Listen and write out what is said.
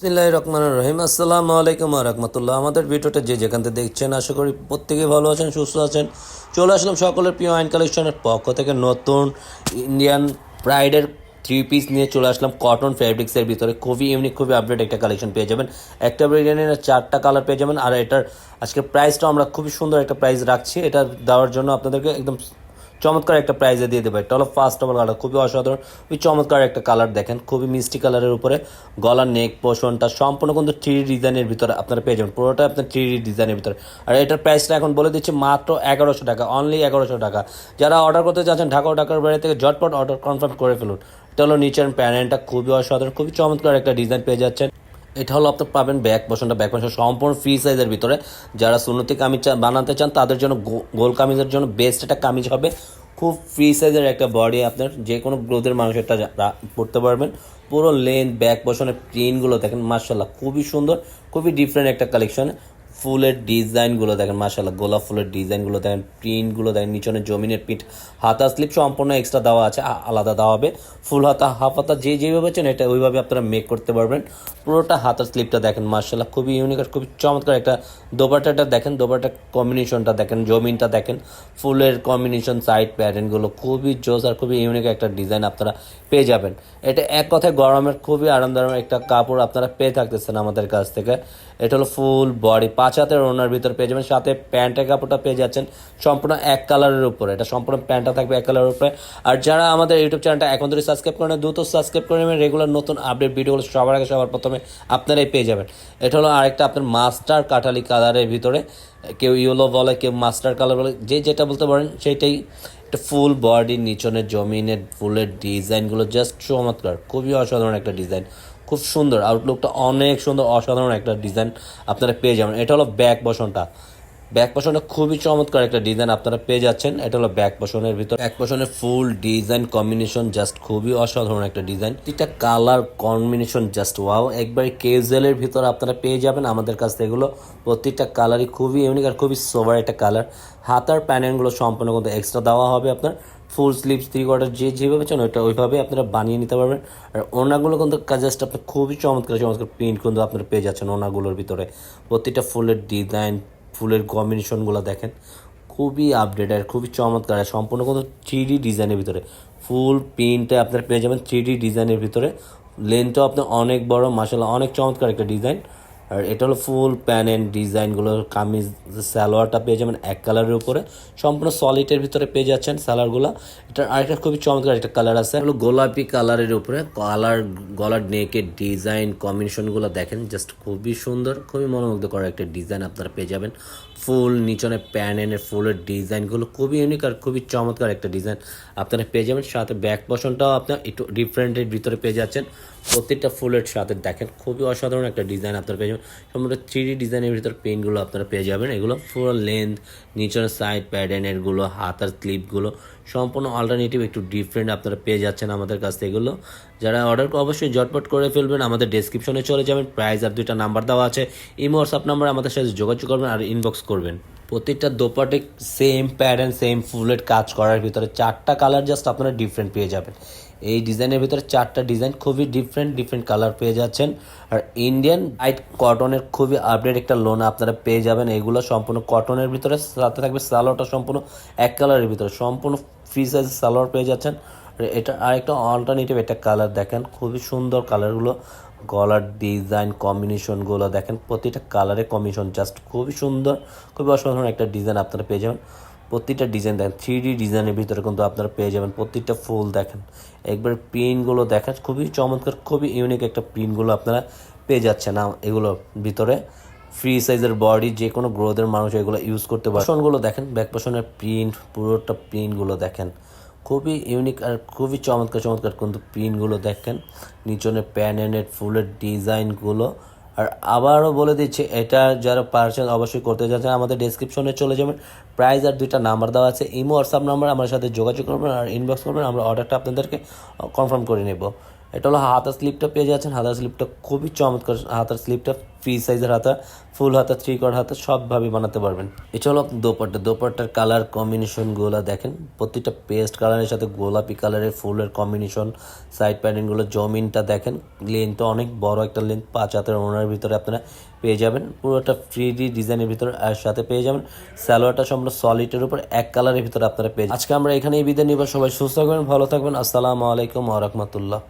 বিসমিল্লাহ রহমান রহিম। আসসালামু আলাইকুম রহমতুল্লাহ। আমাদের ভিডিওটা যে যেখান থেকে দেখছেন, আশা করি প্রত্যেকে ভালো আছেন, সুস্থ আছেন। চলে আসলাম সকলের প্রিয় আইন কালেকশনের পক্ষ থেকে নতুন ইন্ডিয়ান প্রাইডের থ্রি পিস নিয়ে চলে আসলাম। কটন ফ্যাব্রিক্সের ভিতরে খুবই ইউনিক খুবই আপডেট একটা কালেকশন পেয়ে যাবেন। একটা বিরিয়ানির চারটা কালার পেয়ে যাবেন। আর এটার আজকে প্রাইসটা আমরা খুবই সুন্দর একটা প্রাইস রাখছি। এটা দেওয়ার জন্য আপনাদেরকে একদম চমৎকার একটা প্রাইজে দিয়ে দেবে। এটা হলো ফার্স্ট অল কালার খুবই অসাধারণ। খুবই চমৎকার একটা কালার দেখেন, খুবই মিষ্টি কালারের উপরে। গলার নেক পোষণটা সম্পূর্ণ কিন্তু থ্রি ডিজাইনের ভিতরে আপনারা পেয়ে যাবেন। পুরোটা আপনার থ্রি ডিজাইনের ভিতরে। আর এটার প্রাইসটা এখন বলে দিচ্ছি মাত্র এগারোশো টাকা অনলি এগারোশো টাকা। যারা অর্ডার করতে চাচ্ছেন ঢাকা ঢাকার বাইরে থেকে ঝটপট অর্ডার কনফার্ম করে ফেলুন। এটা হলো নিচের প্যানেলটা, খুবই অসাধারণ, খুবই চমৎকার একটা ডিজাইন পেয়ে যাচ্ছেন। এটা হলো আপনার পাবেন ব্যাক পোষণটা ব্যাক পোষণ সম্পূর্ণ ফ্রি সাইজের ভিতরে। যারা সুন্নতি কামিজ বানাতে চান, তাদের জন্য গোল কামিজের জন্য বেস্ট একটা কামিজ হবে। খুব ফ্রি সাইজের একটা বডি আপনার, যে কোনো গ্রোথের মানুষ এটা পড়তে পারবেন। পুরো লেন্থ ব্যাক পোষণের প্রিন্টগুলো দেখেন মার্শাল্লাহ খুবই সুন্দর, খুবই ডিফারেন্ট একটা কালেকশন ফুলের ডিজাইনগুলো দেখেন মার্শাল্লাহ গোলাপ ফুলের ডিজাইনগুলো দেখেন, প্রিন্টগুলো দেখেন, নিচনে জমিনের পিঠ হাতা, স্লিপ সম্পূর্ণ এক্সট্রা দেওয়া আছে আলাদা দেওয়া হবে। ফুল হাতা, হাফ হাতা, যে যেভাবে চান এটা ওইভাবে আপনারা মেক করতে পারবেন। পুরোটা হাতার স্লিপটা দেখেন মার্শাল্লাহ খুবই ইউনিক আর খুবই চমৎকার একটা দোপাটাটা দেখেন দোপাটা কম্বিনেশনটা দেখেন, জমিনটা দেখেন, ফুলের কম্বিনেশন সাইড প্যাটার্নগুলো খুবই জোস আর খুবই ইউনিক একটা ডিজাইন আপনারা পেয়ে যাবেন। এটা এক কথায় গরমের খুবই আরামদায়ক একটা কাপড় আপনারা পেয়ে থাকতেছেন আমাদের কাছ থেকে। এটা হলো ফুল বডি পাঁচ হাতের ওনার ভিতর পেয়ে যাবেন, সাথে প্যান্টের কাপড়টা পেয়ে যাচ্ছেন সম্পূর্ণ এক কালারের উপরে। এটা সম্পূর্ণ প্যান্টটা থাকবে এক কালারের উপরে। আর যারা আমাদের ইউটিউব চ্যানেলটা এখন ধরে সাবস্ক্রাইব করেন দ্রুত সাবস্ক্রাইব করে নেবেন। রেগুলার নতুন আপডেট ভিডিওগুলো সবার আগে সবার প্রথমে আপনারাই পেয়ে যাবেন। এটা হলো আরেকটা আপনার মাস্টার কাঠালি কালারের ভিতরে। কেউ ইয়েলো বলে, কেউ মাস্টার কালার বলে, যে যেটা বলতে পারেন সেটাই একটা ফুল বডি নিচনের জমিনের ফুলের ডিজাইনগুলো জাস্ট চমৎকার। খুবই অসাধারণ একটা ডিজাইন খুব সুন্দর। আউটলুকটা অনেক সুন্দর, অসাধারণ একটা ডিজাইন আপনারা পেয়ে যাবেন। এটা হলো ব্যাক বসনটা। ব্যাক পোষণটা খুবই চমৎকার একটা ডিজাইন আপনারা পেয়ে যাচ্ছেন। এটা হলো ব্যাক পোষণের ভিতর। ব্যাক পোষণের ফুল ডিজাইন কম্বিনেশন জাস্ট খুবই অসাধারণ একটা ডিজাইন এটা কালার কম্বিনেশন জাস্ট ওয়াও একবারে কেজুয়ালের ভিতর আপনারা পেয়ে যাবেন। আমাদের কাছ থেকে এগুলো প্রত্যেকটা কালারই খুবই ইউনিক আর খুবই সোভার একটা কালার হাতার প্যানেলগুলো সম্পূর্ণ কিন্তু এক্সট্রা দেওয়া হবে আপনার। ফুল স্লিভস থ্রি কোয়ার্টার যে যেভাবে চান ওইটা ওইভাবে আপনারা বানিয়ে নিতে পারবেন। আর ওনাগুলো কিন্তু জাস্ট আপনার খুবই চমৎকার চমৎকার প্রিন্ট কিন্তু আপনারা পেয়ে যাচ্ছেন ওনাগুলোর ভিতরে। প্রতিটা ফুলের ডিজাইন ফুলের কম্বিনেশনগুলো দেখেন, খুবই আপডেট আর খুবই চমৎকার। আর সম্পূর্ণ কোনো থ্রি ডি ডিজাইনের ভিতরে। ফুল প্রিন্টে আপনার পেয়ে যাবেন থ্রি ডি ডিজাইনের ভিতরে। লেন্থটাও আপনার অনেক বড় মাসাল্লাহ অনেক চমৎকার একটা ডিজাইন আর এটা হলো ফুল প্যান অ্যান্ড ডিজাইনগুলো কামিজ, সালোয়ারটা পেয়ে যাবেন এক কালারের উপরে। সম্পূর্ণ সলিডের ভিতরে পেয়ে যাচ্ছেন সালোয়ারগুলো এটা আরেকটা খুবই চমৎকার একটা কালার আছে। হলো গোলাপি কালারের উপরে। কালার গলার নেকের ডিজাইন কম্বিনেশনগুলো দেখেন জাস্ট খুবই সুন্দর, খুবই মনোমুগ্ধ করার একটা ডিজাইন আপনারা পেয়ে যাবেন। ফুল, নিচনে প্যানেনের ফুলের ডিজাইনগুলো খুবই ইউনিক আর খুবই চমৎকার একটা ডিজাইন আপনারা পেয়ে যাবেন, সাথে ব্যাক পশনটাও আপনার একটু ডিফারেন্টের ভিতরে পেয়ে যাচ্ছেন। প্রত্যেকটা ফুলের সাথে দেখেন, খুবই অসাধারণ একটা ডিজাইন আপনারা পেয়ে যাবেন। সম্পূর্ণ থ্রি ডি ডিজাইনের ভিতর পেনগুলো আপনারা পেয়ে যাবেন। এগুলো ফুল লেন্থ নিচনের সাইড প্যাডেনেরগুলো হাতার ক্লিপগুলো সম্পূর্ণ অল্টারনেটিভ একটু ডিফারেন্ট আপনারা পেয়ে যাচ্ছেন আমাদের কাছ থেকে এগুলো। যারা অর্ডার অবশ্যই জটপট করে ফেলবেন, আমাদের ডেসক্রিপশনে চলে যাবেন প্রাইস আর দুইটা নাম্বার দেওয়া আছে ইমো হোয়াটসঅ্যাপ নাম্বার আমাদের সাথে যোগাযোগ করবেন আর ইনবক্স করবেন। প্রত্যেকটা দোপাটে সেম প্যাটার্ন সেম ফুলের কাজ করার ভিতরে চারটা কালার জাস্ট আপনারা ডিফারেন্ট পেয়ে যাবেন। এই ডিজাইনের ভিতরে চারটা ডিজাইন খুবই ডিফারেন্ট ডিফারেন্ট কালার পেয়ে যাচ্ছেন। আর ইন্ডিয়ান হোয়াইট কটনের খুবই আপডেট একটা লোন আপনারা পেয়ে যাবেন। এগুলো সম্পূর্ণ কটনের ভিতরে, সাথে থাকবে সালোয়ারটা সম্পূর্ণ এক কালারের ভিতরে। সম্পূর্ণ ফ্রি সাইজের সালোয়ার পেয়ে যাচ্ছেন। আর এটা আরেকটা অল্টারনেটিভ একটা কালার দেখেন, খুবই সুন্দর কালারগুলো গলার ডিজাইন কম্বিনেশনগুলো দেখেন, প্রতিটা কালারের কম্বিনেশন জাস্ট খুবই সুন্দর, খুবই অসাধারণ একটা ডিজাইন আপনারা পেয়ে যাবেন। প্রতিটা ডিজাইন দেখেন থ্রি ডি ডিজাইনের ভিতরে কিন্তু আপনারা পেয়ে যাবেন প্রত্যেকটা ফুল দেখেন। একবার প্রিন্টগুলো দেখেন, খুবই চমৎকার, খুবই ইউনিক একটা প্রিন্টগুলো আপনারা পেয়ে যাচ্ছেন এগুলোর ভিতরে। ফ্রি সাইজের বডি যে কোনো গ্রোথের মানুষ এগুলো ইউজ করতে পারে। পোষণগুলো দেখেন ব্যাক পোষণের প্রিন্ট পুরোটা প্রিন্টগুলো দেখেন। খুবই ইউনিক আর খুবই চমৎকার চমৎকার কিন্তু প্রিন্টগুলো দেখেন। নিচনে প্যানেনের ফুলের ডিজাইনগুলো আর আবারও বলে দিচ্ছি, এটা যারা পারছেন অবশ্যই করতে যাচ্ছেন, আমাদের ডেসক্রিপশনে চলে যাবেন। প্রাইস আর দুইটা নাম্বার দেওয়া আছে, ইমো হোয়াটসঅ্যাপ নাম্বার আমার সাথে যোগাযোগ করবেন আর ইনবক্স করবেন, আমরা অর্ডারটা আপনাদেরকে কনফার্ম করে নেব। এটা হলো হাতার স্লিপটা পেয়ে যাচ্ছেন। হাতার স্লিপটা খুবই চমৎকার। হাতার স্লিপটা ফ্রি সাইজের হাতা ফুল হাতা থ্রি কোয়ার হাতা সবভাবে বানাতে পারবেন। এটা হলো দোপাট্টা। দোপাট্টার কালার কম্বিনেশনগুলো দেখেন। প্রতিটা পেস্ট কালারের সাথে গোলাপি কালারের ফুলের কম্বিনেশন সাইড প্যাটার্নগুলো জমিনটা দেখেন। লেন্থটা অনেক বড় একটা লেন্থ পাঁচ হাতের ওনার ভিতরে আপনারা পেয়ে যাবেন। পুরোটা ডি ডিজাইনের ভিতরে আর সাথে পেয়ে যাবেন। স্যালোয়ারটা সম্পূর্ণ সলিডের উপর, এক কালারের ভিতরে আপনারা পেয়ে। আজকে আমরা এখানে এই বিদায় নিব। সবাই সুস্থ থাকবেন, ভালো থাকবেন। আসসালামু আলাইকুম ওয়া রাহমাতুল্লাহ।